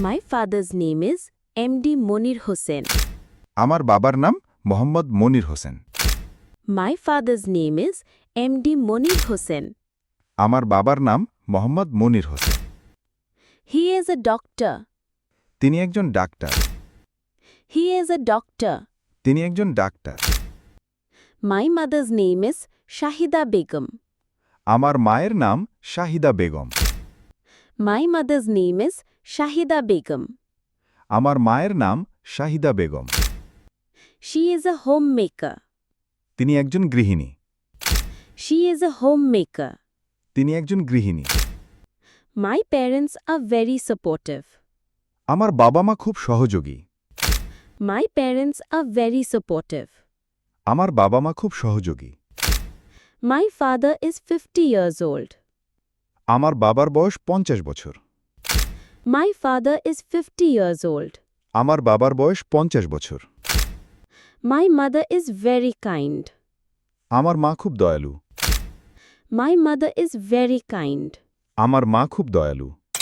My father's name is M D Monir Hossain আমার বাবার নাম Mohammad Monir Hossain. My father's name is M D Monir Hossain আমার বাবার নাম Mohammad Monir Hossain. He is a doctor তিনি একজন ডাক্তার। হি এজ এ ডক্টর তিনি একজন doctor. My mother's name is Shahida Begum আমার মায়ের নাম Shahida Begum. My mother's name is Shahida Begum. আমার মায়ের নাম Shahida Begum She is a homemaker. তিনি একজন গৃহিণী She is a homemaker. তিনি একজন গৃহিণী My parents are very supportive. আমার বাবা মা খুব সহযোগী My parents are very supportive. আমার বাবা মা খুব সহযোগী My father is 50 years old. আমার বাবার বয়স পঞ্চাশ বছর। My father is fifty years old আমার বাবার বয়স পঞ্চাশ বছর। My mother is very kind আমার মা খুব দয়ালু। My mother is very kind আমার মা খুব দয়ালু।